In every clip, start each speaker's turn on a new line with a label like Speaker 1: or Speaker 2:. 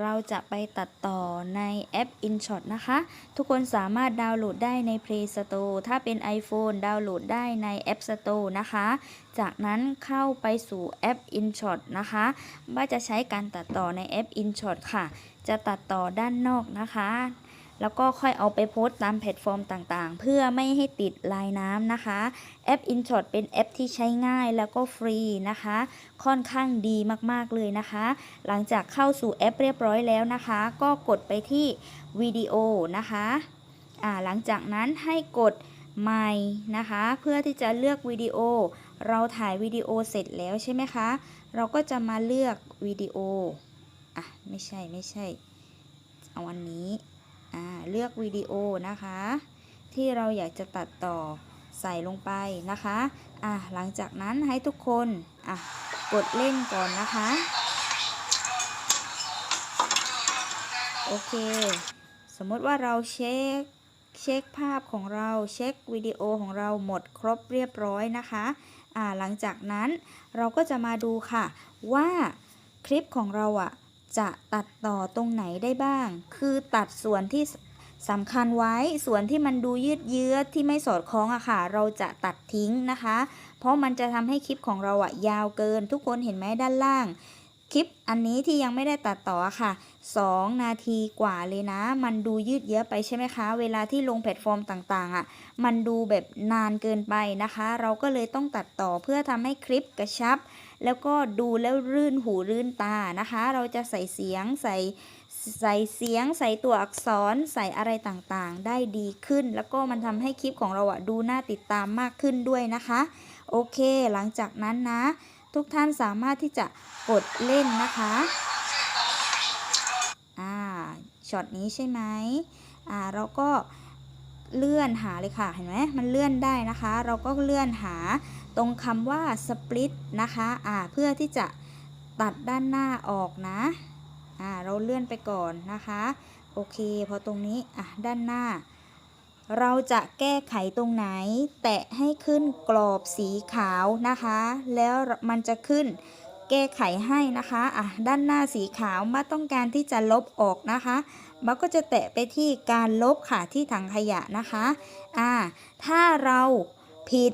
Speaker 1: เราจะไปตัดต่อในแอป InShot นะคะ ทุกคนสามารถดาวน์โหลดได้ใน Play Store ถ้าเป็น iPhone ดาวน์โหลดได้ใน App Store นะคะ จากนั้นเข้าไปสู่แอป InShot นะคะว่าจะใช้การตัดต่อในแอป InShot ค่ะ จะตัดต่อด้านนอกนะคะ แล้วก็ค่อยเอาไปโพสต์ตามแพลตฟอร์มต่างๆ เพื่อไม่ให้ติดลายน้ำนะคะ แอป InShot เป็นแอปที่ใช้ง่ายแล้วก็ฟรีนะคะ ค่อนข้างดีมากๆเลยนะคะ หลังจากเข้าสู่แอปเรียบร้อยแล้วนะคะ ก็กดไปที่วิดีโอนะคะอ่าหลังจากนั้นให้กดใหม่นะคะ เพื่อที่จะเลือกวิดีโอ เราถ่ายวิดีโอเสร็จแล้วใช่ไหมคะ เราก็จะมาเลือกวิดีโออะไม่ใช่ไม่ใช่เอาวันนี้ เลือกวิดีโอนะคะ ที่เราอยากจะตัดต่อใส่ลงไปนะคะอะหลังจากนั้นให้ทุกคนอะกดเล่นก่อนนะคะ โอเค สมมติว่าเราเช็คเช็คภาพของเราเช็ควิดีโอของเราหมดครบเรียบร้อยนะคะอ่าหลังจากนั้นเราก็จะมาดูค่ะว่าคลิปของเราอะ จะตัดต่อตรงไหนได้บ้าง คือตัดส่วนที่สำคัญไว้ ส่วนที่มันดูยืดเยื้อที่ไม่สอดคล้องอะค่ะ เราจะตัดทิ้งนะคะ เพราะมันจะทำให้คลิปของเราอะยาวเกิน ทุกคนเห็นไหมด้านล่าง คลิปอันนี้ที่ยังไม่ได้ตัดต่อค่ะ 2 นาทีกว่าเลยนะ มันดูยืดเยื้อไปใช่ไหมคะ เวลาที่ลงแพลตฟอร์มต่างๆอะมันดูแบบนานเกินไปนะคะ เราก็เลยต้องตัดต่อเพื่อทำให้คลิปกระชับ แล้วก็ดูแล้วรื่นหูรื่นตานะคะ เราจะใส่เสียงใส่ใส่เสียงใส่ตัวอักษรใส่อะไรต่างๆ ได้ดีขึ้น แล้วก็มันทำให้คลิปของเราอะดูน่าติดตามมากขึ้นด้วยนะคะ โอเค หลังจากนั้นนะ ทุกท่านสามารถที่จะกดเล่นนะคะอ่าช็อตนี้ใช่ไหมอ่าเราก็ เลื่อนหาเลยค่ะ เห็นไหมมันเลื่อนได้นะคะ เราก็เลื่อนหาตรงคำว่า split นะคะอ่าเพื่อที่จะตัดด้านหน้าออกนะอ่าเราเลื่อนไปก่อนนะคะ โอเค พอตรงนี้อะด้านหน้า เราจะแก้ไขตรงไหน แตะให้ขึ้นกรอบสีขาวนะคะ แล้วมันจะขึ้น ก้ไขให้นะคะอะด้านหน้าสีขาวมาต้องการที่จะลบออกนะคะมันก็จะแตะไปที่การลบค่ะที่ถังขยะนะคะอ่าถ้าเราผิด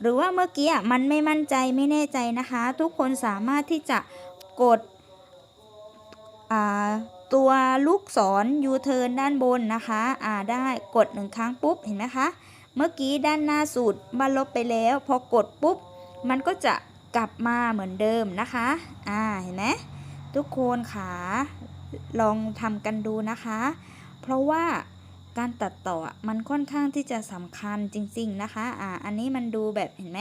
Speaker 1: หรือว่าเมื่อกี้มันไม่มั่นใจไม่แน่ใจนะคะ ทุกคนสามารถที่จะกดอ่าตัวลูกศรยูเทิร์นด้านบนนะคะอ่าได้กดหนึ่งครั้งปุ๊บเห็นไหมคะ เมื่อกี้ด้านหน้าสุดมาลบไปแล้ว พอกดปุ๊บ มันก็จะ กลับมาเหมือนเดิมนะคะ อ่า เห็นไหมทุกคนขาลองทำกันดูนะคะ เพราะว่าการตัดต่อมันค่อนข้างที่จะสำคัญจริง ๆนะคะ อ่า อันนี้มันดูแบบเห็นไหม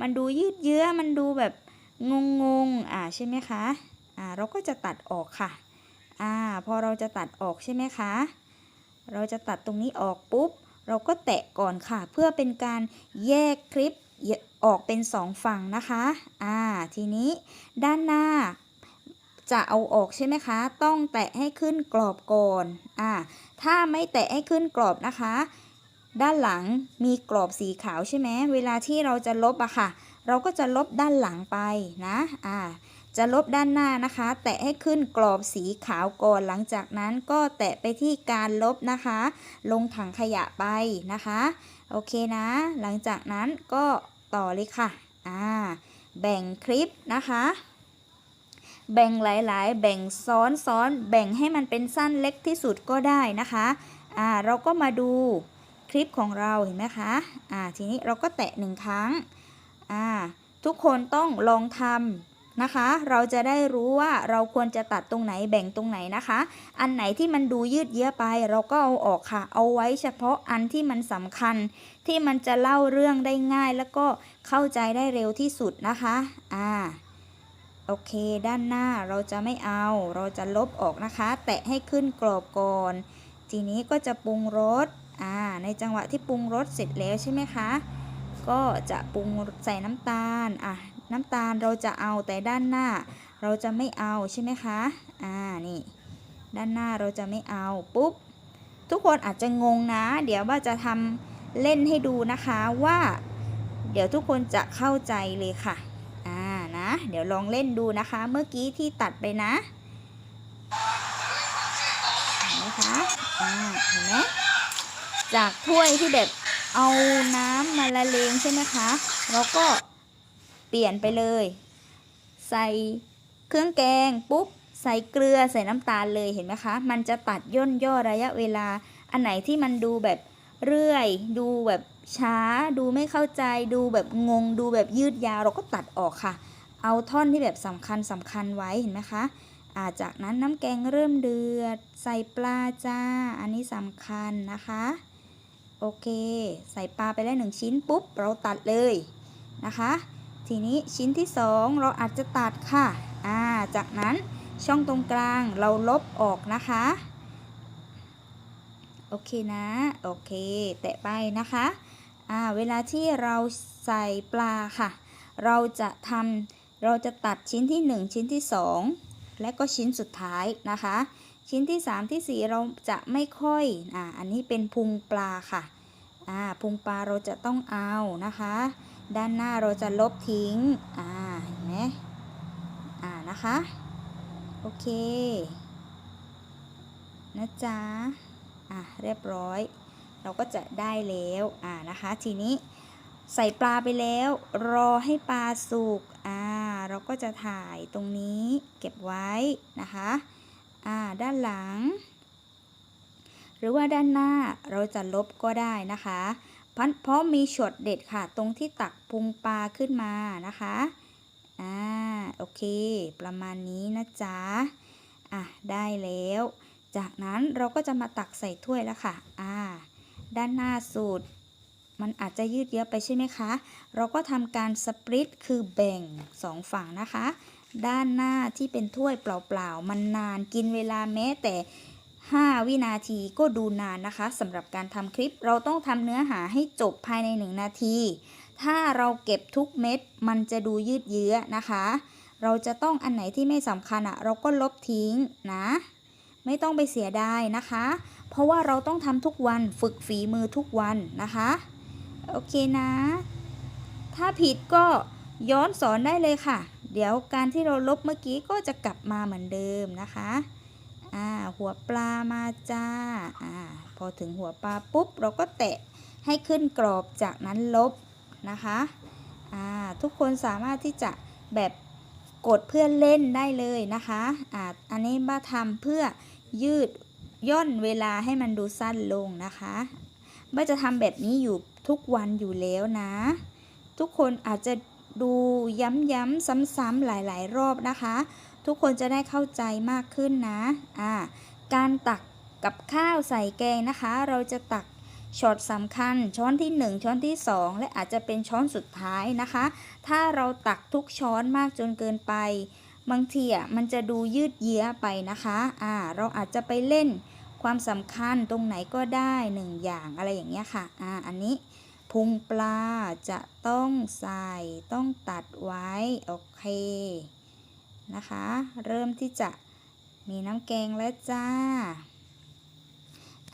Speaker 1: มันดูยืดเยื้อ มันดูแบบงงๆอ่า ใช่ไหมคะ อ่า เราก็จะตัดออกค่ะ อ่า พอเราจะตัดออกใช่ไหมคะ เราจะตัดตรงนี้ออกปุ๊บ เราก็แตะก่อนค่ะ เพื่อเป็นการแยกคลิป ออกเป็นสองฝั่งนะคะ อ่า ทีนี้ด้านหน้าจะเอาออกใช่ไหมคะ ต้องแตะให้ขึ้นกรอบก่อน อ่า ถ้าไม่แตะให้ขึ้นกรอบนะคะ ด้านหลังมีกรอบสีขาวใช่ไหม เวลาที่เราจะลบอะค่ะ เราก็จะลบด้านหลังไปนะ อ่า จะลบด้านหน้านะคะ แตะให้ขึ้นกรอบสีขาวก่อน หลังจากนั้นก็แตะไปที่การลบนะคะ ลงถังขยะไปนะคะ โอเคนะ หลังจากนั้นก็ ต่อเลยค่ะอ่าแบ่งคลิปนะคะ แบ่งหลายๆ แบ่งซ้อนซ้อนแบ่งให้มันเป็นสั้นเล็กที่สุดก็ได้นะคะอ่าเราก็มาดูคลิปของเราเห็นไหมคะอ่าทีนี้เราก็แตะหนึ่งครั้งอ่าทุกคนต้องลองทำ นะคะ เราจะได้รู้ว่าเราควรจะตัดตรงไหนแบ่งตรงไหนนะคะ อันไหนที่มันดูยืดเยื้อไป เราก็เอาออกค่ะ เอาไว้เฉพาะอันที่มันสำคัญ ที่มันจะเล่าเรื่องได้ง่าย แล้วก็เข้าใจได้เร็วที่สุดนะคะอ่าโอเค ด้านหน้าเราจะไม่เอา เราจะลบออกนะคะ แตะให้ขึ้นกรอบก่อน ทีนี้ก็จะปรุงรสอ่าในจังหวะที่ปรุงรสเสร็จแล้วใช่ไหมคะ ก็จะปรุงใส่น้ำตาลอะ น้ำตาลเราจะเอาแต่ด้านหน้า เราจะไม่เอาใช่ไหมคะ อ่า นี่ ด้านหน้าเราจะไม่เอา ปุ๊บ ทุกคนอาจจะงงนะ เดี๋ยวว่าจะทำเล่นให้ดูนะคะว่า เดี๋ยวทุกคนจะเข้าใจเลยค่ะ อ่า นะ เดี๋ยวลองเล่นดูนะคะ เมื่อกี้ที่ตัดไปนะอ่า เห็นไหมจากถ้วยที่แบบเอาน้ำมาละเลงใช่ไหมคะเราก็ เปลี่ยนไปเลย ใส่เครื่องแกงปุ๊บใส่เกลือใส่น้ำตาลเลยเห็นไหมคะ มันจะตัดย่นย่อระยะเวลา อันไหนที่มันดูแบบเรื่อย ดูแบบช้า ดูไม่เข้าใจ ดูแบบงง ดูแบบยืดยาวเราก็ตัดออกค่ะ เอาท่อนที่แบบสำคัญสำคัญไว้เห็นไหมคะอาจากนั้นน้ำแกงเริ่มเดือด ใส่ปลาจ้า อันนี้สำคัญนะคะ โอเค ใส่ปลาไปแล้วหนึ่งชิ้นปุ๊บ เราตัดเลยนะคะ ทีนี้ชิ้นที่สองเราอาจจะตัดค่ะอ่าจากนั้นช่องตรงกลางเราลบออกนะคะ โอเคนะ โอเค แตะไปนะคะอ่าเวลาที่เราใส่ปลาค่ะ เราจะทำเราจะตัดชิ้นที่ 1 ชิ้นที่ 2 และก็ชิ้นสุดท้ายนะคะ ชิ้นที่ 3 ที่ 4 เราจะไม่ค่อยอ่าอันนี้เป็นพุงปลาค่ะอ่าพุงปลาเราจะต้องเอานะคะ ด้านหน้าเราจะลบทิ้ง อ่า เห็นไหมอ่า นะคะ โอเค นะจ๊ะ อะ เรียบร้อย เราก็จะได้แล้ว อ่า นะคะ ทีนี้ใส่ปลาไปแล้ว รอให้ปลาสุก อ่า เราก็จะถ่ายตรงนี้เก็บไว้นะคะ อ่า ด้านหลัง หรือว่าด้านหน้าเราจะลบก็ได้นะคะ พราะเพราะมีช็อตเด็ดค่ะ ตรงที่ตักพุงปลาขึ้นมานะคะ อ่า โอเค ประมาณนี้นะจ๊ะ อะ ได้แล้ว จากนั้นเราก็จะมาตักใส่ถ้วยแล้วค่ะ อ่า ด้านหน้าสูตร มันอาจจะยืดเยื้อไปใช่ไหมคะ เราก็ทำการสปริตคือแบ่งสองฝั่งนะคะ ด้านหน้าที่เป็นถ้วยเปล่าๆ มันนานกินเวลาแม้แต่ 5 วินาทีก็ดูนานนะคะสำหรับการทำคลิปเราต้องทำเนื้อหาให้จบภายใน 1 นาที ถ้าเราเก็บทุกเม็ดมันจะดูยืดเยื้อนะคะ เราจะต้องอันไหนที่ไม่สำคัญอะเราก็ลบทิ้งนะ ไม่ต้องไปเสียดายนะคะ เพราะว่าเราต้องทำทุกวันฝึกฝีมือทุกวันนะคะ โอเคนะ ถ้าผิดก็ย้อนสอนได้เลยค่ะ เดี๋ยวการที่เราลบเมื่อกี้ก็จะกลับมาเหมือนเดิมนะคะ อ่าหัวปลามาจ้าอ่าพอถึงหัวปลาปุ๊บ เราก็แตะให้ขึ้นกรอบจากนั้นลบนะคะอ่าทุกคนสามารถที่จะแบบกดเพื่อเล่นได้เลยนะคะอ่าอันนี้บ้าทำเพื่อยืดย่นเวลาให้มันดูสั้นลงนะคะบ้าจะทำแบบนี้อยู่ทุกวันอยู่แล้วนะ ทุกคนอาจจะดูย้ำๆซ้ำๆหลาย ๆ รอบนะคะ ทุกคนจะได้เข้าใจมากขึ้นนะอ่าการตักกับข้าวใส่แกงนะคะ เราจะตักช็อตสำคัญ ช้อนที่ 1 ช้อนที่ 2 และอาจจะเป็นช้อนสุดท้ายนะคะ ถ้าเราตักทุกช้อนมากจนเกินไป บางทีอะมันจะดูยืดเยื้อไปนะคะอ่าเราอาจจะไปเล่นความสำคัญตรงไหนก็ได้หนึ่งอย่างอะไรอย่างเงี้ยค่ะอ่าอันนี้พุงปลาจะต้องใส่ต้องตัดไว้ โอเค นะคะ เริ่มที่จะมีน้ำแกงแล้วจ้า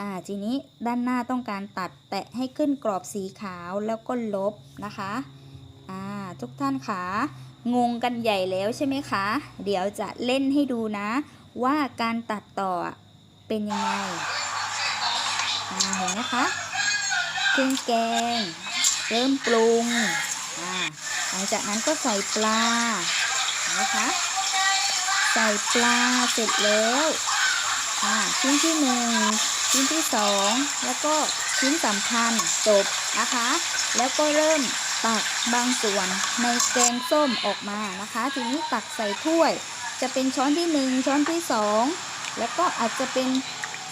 Speaker 1: อ่าทีนี้ด้านหน้าต้องการตัดแตะให้ขึ้นกรอบสีขาวแล้วก็ลบนะคะ อ่าทุกท่านคะงงกันใหญ่แล้วใช่ไหมคะ เดี๋ยวจะเล่นให้ดูนะ ว่าการตัดต่อเป็นยังไง อ่าเห็นไหมคะเครื่องแกง เริ่มปรุง อ่าหลังจากนั้นก็ใส่ปลาเห็นไหมคะ ส่ปลาเสร็จแล้วอ่าชิ้นที่หนึ่งชิ้นที่สองแล้วก็ชิ้นสำคัญจบนะคะ แล้วก็เริ่มตักบางส่วนในแกงส้มออกมานะคะ ทีนี้ตักใส่ถ้วย จะเป็นช้อนที่หนึ่งช้อนที่สองแล้วก็อาจจะเป็น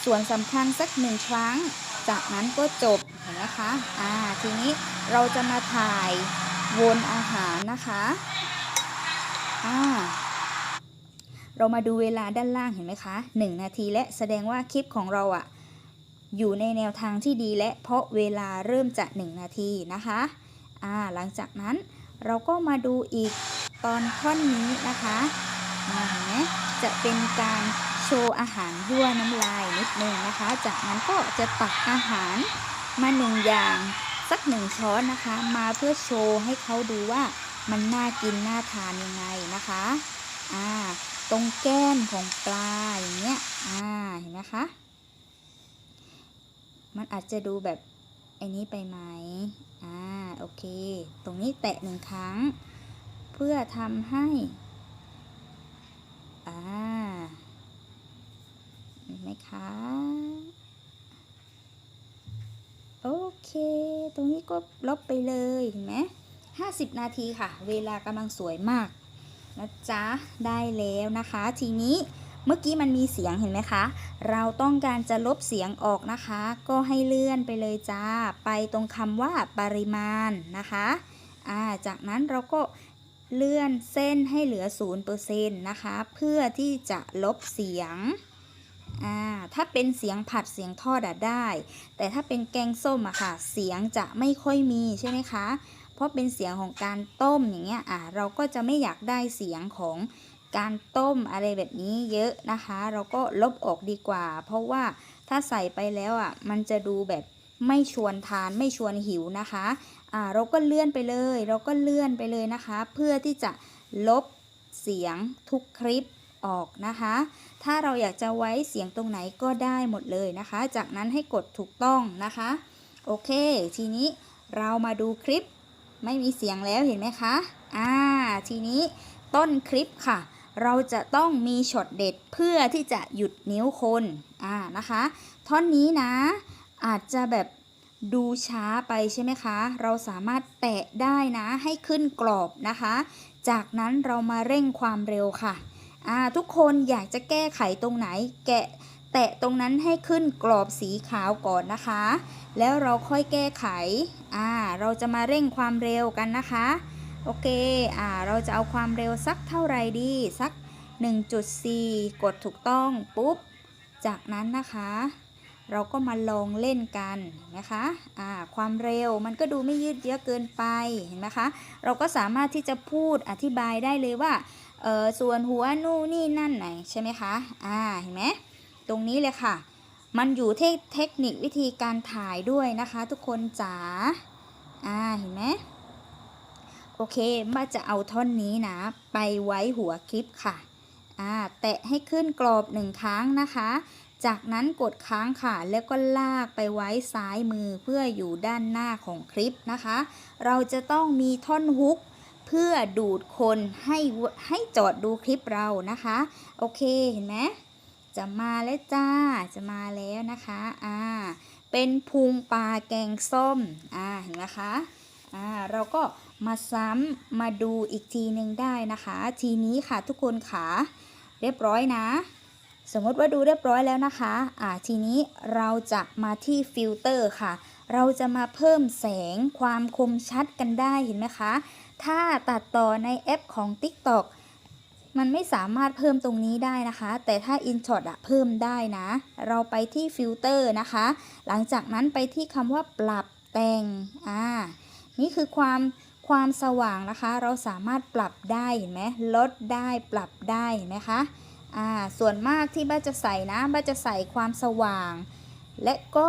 Speaker 1: ส่วนสำคัญสักหนึ่งครั้ง จากนั้นก็จบเห็นไหมคะอ่าทีนี้เราจะมาถ่ายวนอาหารนะคะอ่า เรามาดูเวลาด้านล่างเห็นไหมคะ 1 นาทีและแสดงว่าคลิปของเราอะอยู่ในแนวทางที่ดีและเพราะเวลาเริ่มจะ 1 นาทีนะคะอ่าหลังจากนั้นเราก็มาดูอีกตอนท่อนนี้นะคะอ่าเห็นไหมจะเป็นการโชว์อาหารยั่วน้ำลายนิดนึงนะคะ จากนั้นก็จะตักอาหารมาหนึ่งอย่างสักหนึ่งช้อนนะคะ มาเพื่อโชว์ให้เขาดูว่ามันน่ากินน่าทานยังไงนะคะ อ่า ตรงแก้มของปลาอย่างเงี้ย อ่า เห็นไหมคะ มันอาจจะดูแบบไอ้นี้ไปไหม อ่า โอเค ตรงนี้แตะหนึ่งครั้ง เพื่อทำให้ อ่า เห็นไหมคะ โอเค ตรงนี้ก็ลบไปเลย เห็นไหมห้าสิบนาทีค่ะ เวลากำลังสวยมาก นะจ๊ะ ได้แล้วนะคะ ทีนี้เมื่อกี้มันมีเสียงเห็นไหมคะ เราต้องการจะลบเสียงออกนะคะ ก็ให้เลื่อนไปเลยจ้า ไปตรงคำว่าปริมาณนะคะอ่าจากนั้นเราก็เลื่อนเส้นให้เหลือ 0%นะคะ เพื่อที่จะลบเสียงอ่าถ้าเป็นเสียงผัดเสียงทอดอะได้ แต่ถ้าเป็นแกงส้มอะค่ะ เสียงจะไม่ค่อยมีใช่ไหมคะ เพราะเป็นเสียงของการต้มอย่างเงี้ยอะเราก็จะไม่อยากได้เสียงของการต้มอะไรแบบนี้เยอะนะคะ เราก็ลบออกดีกว่า เพราะว่าถ้าใส่ไปแล้วอะมันจะดูแบบไม่ชวนทานไม่ชวนหิวนะคะอ่าเราก็เลื่อนไปเลย เราก็เลื่อนไปเลยนะคะ เพื่อที่จะลบเสียงทุกคลิปออกนะคะ ถ้าเราอยากจะไว้เสียงตรงไหนก็ได้หมดเลยนะคะ จากนั้นให้กดถูกต้องนะคะ โอเค ทีนี้เรามาดูคลิป ไม่มีเสียงแล้วเห็นไหมคะ อ่า ทีนี้ต้นคลิปค่ะ เราจะต้องมีช็อตเด็ดเพื่อที่จะหยุดนิ้วคน อ่า นะคะ ท่อนนี้นะ อาจจะแบบดูช้าไปใช่ไหมคะ เราสามารถแตะได้นะให้ขึ้นกรอบนะคะ จากนั้นเรามาเร่งความเร็วค่ะ อ่า ทุกคนอยากจะแก้ไขตรงไหน แกะ แตะตรงนั้นให้ขึ้นกรอบสีขาวก่อนนะคะ แล้วเราค่อยแก้ไข อ่า เราจะมาเร่งความเร็วกันนะคะ โอเค อ่า เราจะเอาความเร็วสักเท่าไหร่ดี สัก 1.4 กดถูกต้องปุ๊บ จากนั้นนะคะ เราก็มาลองเล่นกันนะคะ อ่า ความเร็วมันก็ดูไม่ยืดเยื้อเกินไป เห็นไหมคะ เราก็สามารถที่จะพูดอธิบายได้เลยว่า เออส่วนหัวนู่นนี่นั่นไหนใช่ไหมคะ อ่า เห็นไหม ตรงนี้เลยค่ะ มันอยู่ที่เทคนิควิธีการถ่ายด้วยนะคะ ทุกคนจ๋าอ่าเห็นไหมโอเคมาจะเอาท่อนนี้นะ ไปไว้หัวคลิปค่ะอ่าแตะให้ขึ้นกรอบหนึ่งครั้งนะคะ จากนั้นกดค้างค่ะ แล้วก็ลากไปไว้ซ้ายมือเพื่ออยู่ด้านหน้าของคลิปนะคะ เราจะต้องมีท่อนฮุกเพื่อดูดคนให้ให้จอดดูคลิปเรานะคะ โอเคเห็นไหม จะมาแล้วจ้า จะมาแล้วนะคะ อ่า เป็นพุงปลาแกงส้ม อ่า เห็นไหมคะ อ่า เราก็มาซ้ำมาดูอีกทีหนึ่งได้นะคะ ทีนี้ค่ะทุกคนขาเรียบร้อยนะ สมมติว่าดูเรียบร้อยแล้วนะคะ อ่า ทีนี้เราจะมาที่ฟิลเตอร์ค่ะ เราจะมาเพิ่มแสงความคมชัดกันได้เห็นไหมคะ ถ้าตัดต่อในแอปของ TikTok มันไม่สามารถเพิ่มตรงนี้ได้นะคะ แต่ถ้า InShot อะเพิ่มได้นะ เราไปที่ฟิลเตอร์นะคะ หลังจากนั้นไปที่คำว่าปรับแต่งอ่านี่คือความความสว่างนะคะ เราสามารถปรับได้เห็นไหมลดได้ปรับได้เห็นไหมคะอ่าส่วนมากที่บ้าจะใส่นะบ้าจะใส่ความสว่าง และก็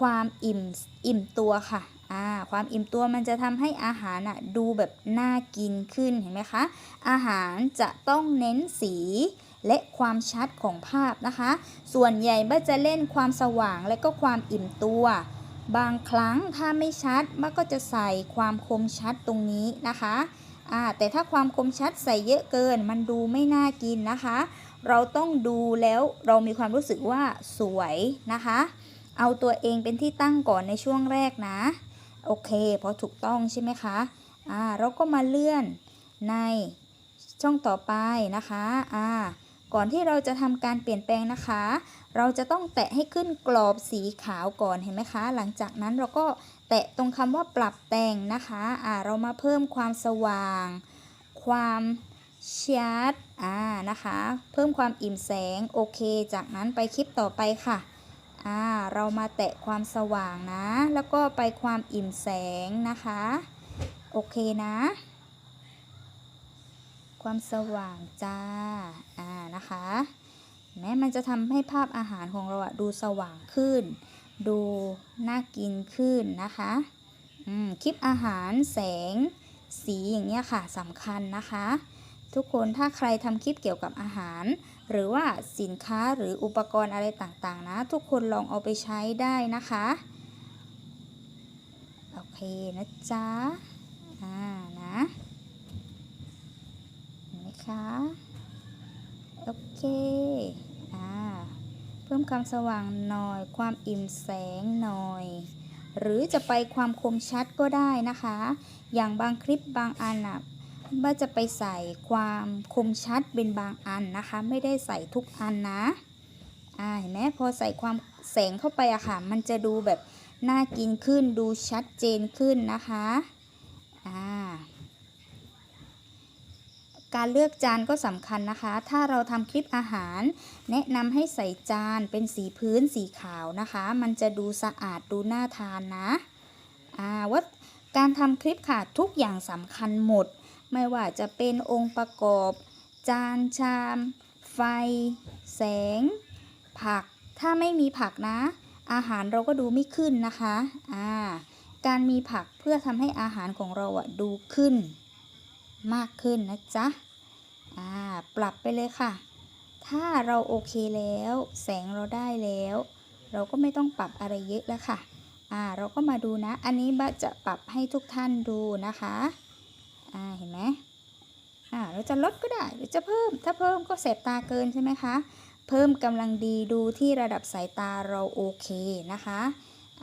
Speaker 1: ความอิ่มอิ่มตัวค่ะ อ่าความอิ่มตัวมันจะทำให้อาหารอะดูแบบน่ากินขึ้นเห็นไหมคะ อาหารจะต้องเน้นสีและความชัดของภาพนะคะ ส่วนใหญ่บ้าจะเล่นความสว่างและก็ความอิ่มตัว บางครั้งถ้าไม่ชัดบ้าก็จะใส่ความคมชัดตรงนี้นะคะอ่าแต่ถ้าความคมชัดใส่เยอะเกิน มันดูไม่น่ากินนะคะ เราต้องดูแล้วเรามีความรู้สึกว่าสวยนะคะ เอาตัวเองเป็นที่ตั้งก่อนในช่วงแรกนะ โอเคพอถูกต้องใช่ไหมคะอ่าเราก็มาเลื่อนในช่องต่อไปนะคะอ่าก่อนที่เราจะทำการเปลี่ยนแปลงนะคะ เราจะต้องแตะให้ขึ้นกรอบสีขาวก่อนเห็นไหมคะ หลังจากนั้นเราก็แตะตรงคำว่าปรับแต่งนะคะอ่าเรามาเพิ่มความสว่าง ความชัดอ่านะคะ เพิ่มความอิ่มแสงโอเค จากนั้นไปคลิปต่อไปค่ะ อ่าเรามาแตะความสว่างนะ แล้วก็ไปความอิ่มแสงนะคะ โอเคนะ ความสว่างจ้าอ่านะคะเห็นไหมมันจะทำให้ภาพอาหารของเราดูสว่างขึ้น ดูน่ากินขึ้นนะคะอืมคลิปอาหารแสงสีอย่างเงี้ยค่ะสำคัญนะคะ ทุกคนถ้าใครทำคลิปเกี่ยวกับอาหาร หรือว่าสินค้าหรืออุปกรณ์อะไรต่างๆนะ ทุกคนลองเอาไปใช้ได้นะคะ โอเคนะจ๊ะ อ่านะเห็นไหมคะ โอเค อ่า เพิ่มความสว่างหน่อย ความอิ่มแสงหน่อยหรือจะไปความคมชัดก็ได้นะคะ อย่างบางคลิปบางอันอะ ว่าจะไปใส่ความคมชัดเป็นบางอันนะคะ ไม่ได้ใส่ทุกอันนะอ่าเห็นไหมพอใส่ความแสงเข้าไปอะค่ะ มันจะดูแบบน่ากินขึ้นดูชัดเจนขึ้นนะคะอ่าการเลือกจานก็สำคัญนะคะ ถ้าเราทำคลิปอาหาร แนะนำให้ใส่จานเป็นสีพื้นสีขาวนะคะ มันจะดูสะอาดดูน่าทานนะอ่าว่าการทำคลิปค่ะทุกอย่างสำคัญหมด ไม่ว่าจะเป็นองค์ประกอบ จานชาม ไฟ แสง ผัก ถ้าไม่มีผักนะ อาหารเราก็ดูไม่ขึ้นนะคะอ่าการมีผักเพื่อทำให้อาหารของเราอะดูขึ้น มากขึ้นนะจ๊ะอ่าปรับไปเลยค่ะ ถ้าเราโอเคแล้ว แสงเราได้แล้ว เราก็ไม่ต้องปรับอะไรเยอะแล้วค่ะอ่าเราก็มาดูนะ อันนี้บะจะปรับให้ทุกท่านดูนะคะ อ่าเห็นไหมอ่าเราจะลดก็ได้หรือจะเพิ่ม ถ้าเพิ่มก็แสบตาเกินใช่ไหมคะ เพิ่มกำลังดีดูที่ระดับสายตาเราโอเคนะคะ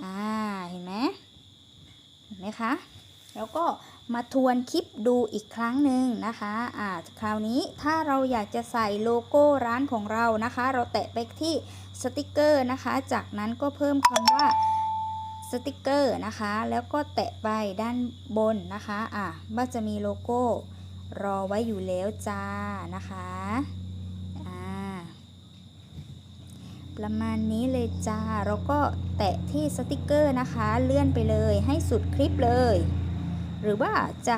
Speaker 1: อ่าเห็นไหมเห็นไหมคะ แล้วก็มาทวนคลิปดูอีกครั้งหนึ่งนะคะอ่าคราวนี้ถ้าเราอยากจะใส่โลโก้ร้านของเรานะคะ เราแตะไปที่สติกเกอร์นะคะ จากนั้นก็เพิ่มคำว่า สติกเกอร์นะคะ แล้วก็แตะไปด้านบนนะคะอ่าว่าจะมีโลโก้รอไว้อยู่แล้วจ้านะคะอ่าประมาณนี้เลยจ้าเราก็แตะที่สติกเกอร์นะคะ เลื่อนไปเลยให้สุดคลิปเลย หรือว่าจะ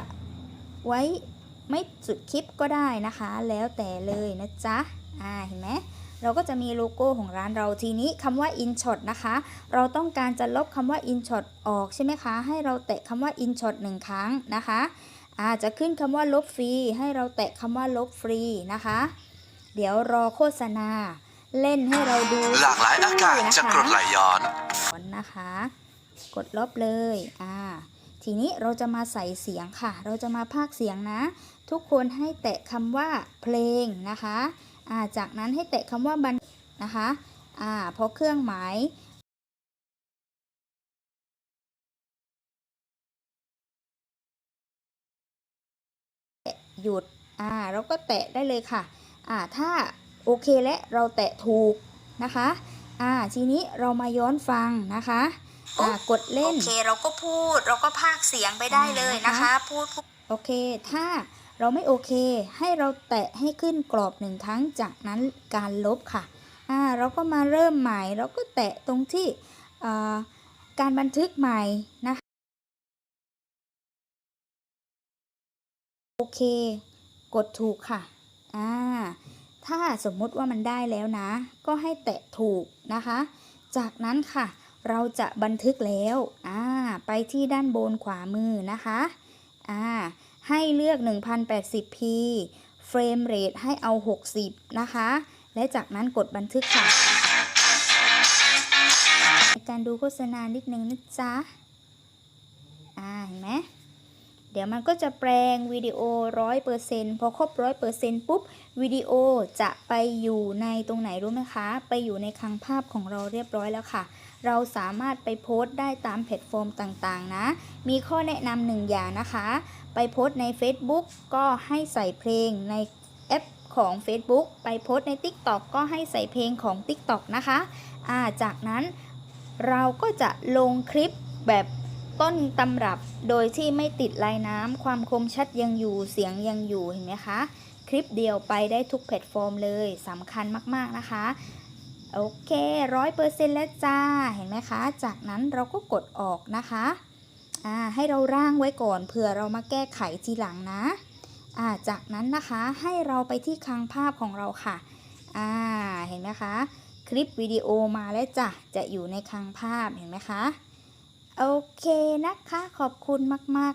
Speaker 1: ไว้ไม่สุดคลิปก็ได้นะคะ แล้วแต่เลยนะจ๊ะอ่าเห็นไหม เราก็จะมีโลโก้ของร้านเราทีนี้คำว่า InShot นะคะ เราต้องการจะลบคำว่า InShot ออกใช่ไหมคะ ให้เราแตะคำว่า InShot หนึ่งครั้งนะคะอาจจะขึ้นคำว่าลบฟรี ให้เราแตะคำว่าลบฟรีนะคะ เดี๋ยวรอโฆษณา เล่นให้เราดู
Speaker 2: หลากหลายอากาศจะกรดไหลย้อน
Speaker 1: ก่อนนะคะ กดลบเลยอ่าทีนี้เราจะมาใส่เสียงค่ะ เราจะมาพากย์เสียงนะ ทุกคนให้แตะคำว่าเพลงนะคะอ่า จากนั้นให้แตะคำว่าบันนะคะอ่าพอเครื่องหมายหยุดอ่าเราก็แตะได้เลยค่ะอ่าถ้าโอเคและเราแตะถูกนะคะอ่าทีนี้เรามาย้อนฟังนะคะอ่ากดเล่น
Speaker 3: โอเคเราก็พูดเราก็พากย์เสียงไปได้เลยนะคะ พูดพูด
Speaker 1: โอเคถ้า เราไม่โอเค ให้เราแตะให้ขึ้นกรอบหนึ่งครั้ง จากนั้นการลบค่ะอ่าเราก็มาเริ่มใหม่ เราก็แตะตรงที่อ่าการบันทึกใหม่นะคะโอเค กดถูกค่ะอ่าถ้าสมมุติว่ามันได้แล้วนะ ก็ให้แตะถูกนะคะ จากนั้นค่ะ เราจะบันทึกแล้วอ่าไปที่ด้านบนขวามือนะคะอ่า ให้เลือก 1080p เฟรมเรทให้เอา 60 นะคะ และจากนั้นกดบันทึกค่ะการดูโฆษณานิดนึงนะจ๊ะ อ่า เห็นไหมเดี๋ยวมันก็จะแปลงวิดีโอ100%พอครบ100%ปุ๊บวิดีโอจะไปอยู่ในตรงไหนรู้ไหมคะ ไปอยู่ในคลังภาพของเราเรียบร้อยแล้วค่ะ เราสามารถไปโพสต์ได้ตามแพลตฟอร์มต่างๆนะ มีข้อแนะนำหนึ่งอย่างนะคะ ไปโพสต์ใน Facebook ก็ให้ใส่เพลงในแอปของ Facebook ไปโพสต์ใน TikTok ก็ให้ใส่เพลงของ TikTok นะคะอ่าจากนั้นเราก็จะลงคลิปแบบต้นตำรับโดยที่ไม่ติดลายน้ำความคมชัดยังอยู่เสียงยังอยู่เห็นไหมคะคลิปเดียวไปได้ทุกแพลตฟอร์มเลยสำคัญมาก ๆ นะคะ โอเคร้อยเปอร์เซ็นต์แล้วจ้า เห็นไหมคะ จากนั้นเราก็กดออกนะคะ อ่าให้เราร่างไว้ก่อนเผื่อเรามาแก้ไขทีหลังนะอ่าจากนั้นนะคะให้เราไปที่คลังภาพของเราค่ะอ่าเห็นไหมคะ คลิปวิดีโอมาแล้วจ้ะจะอยู่ในคลังภาพเห็นไหมคะ โอเคนะคะขอบคุณมาก ๆ